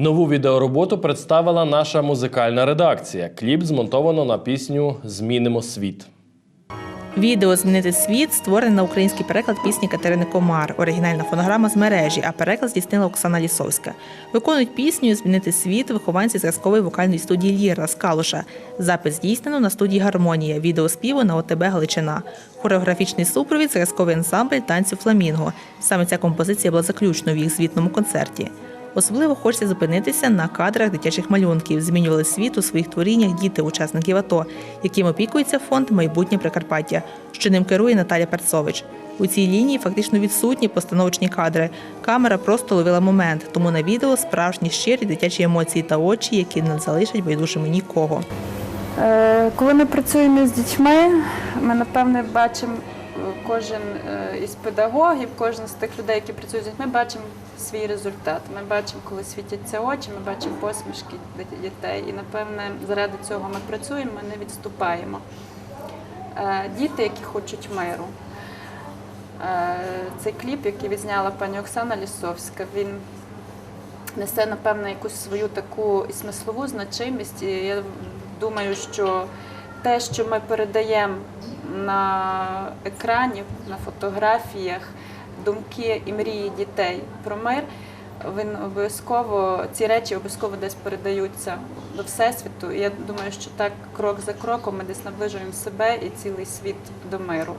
Нову відеороботу представила наша музикальна редакція. Кліп змонтовано на пісню Змінимо світ. Відео Змінити світ створене на український переклад пісні Катерини Комар. Оригінальна фонограма з мережі, а переклад здійснила Оксана Лісовська. Виконують пісню Змінити світ вихованці зразкової вокальної студії Ліра з Калуша. Запис здійснено на студії Гармонія. Відео співу на ОТБ Галичина. Хореографічний супровід зразковий ансамбль танцю Фламінго. Саме ця композиція була заключною в їх звітному концерті. Особливо хочеться зупинитися на кадрах дитячих малюнків. Змінювали світ у своїх творіннях діти учасників АТО, яким опікується фонд Майбутнє Прикарпаття, що ним керує Наталя Перцович. У цій лінії фактично відсутні постановочні кадри. Камера просто ловила момент, тому на відео справжні щирі дитячі емоції та очі, які не залишать байдужими нікого. Е, Коли ми працюємо з дітьми, ми напевне бачимо кожен е, із педагогів, кожен з тих людей, які працюють з дітьми, бачимо свій результат. Ми бачимо, коли світяться очі, ми бачимо посмішки дітей. І напевне заради цього ми працюємо, ми не відступаємо. Е, Діти, які хочуть миру. Е, Цей кліп, який відзняла пані Оксана Лісовська, він несе, напевно, якусь свою таку і смислову значимість. І я думаю, що те, що ми передаємо на екрані, на фотографіях, думки і мрії дітей про мир, він обов'язково ці речі обов'язково десь передаються до всесвіту. І я думаю, що так крок за кроком ми десь наближуємо себе і цілий світ до миру.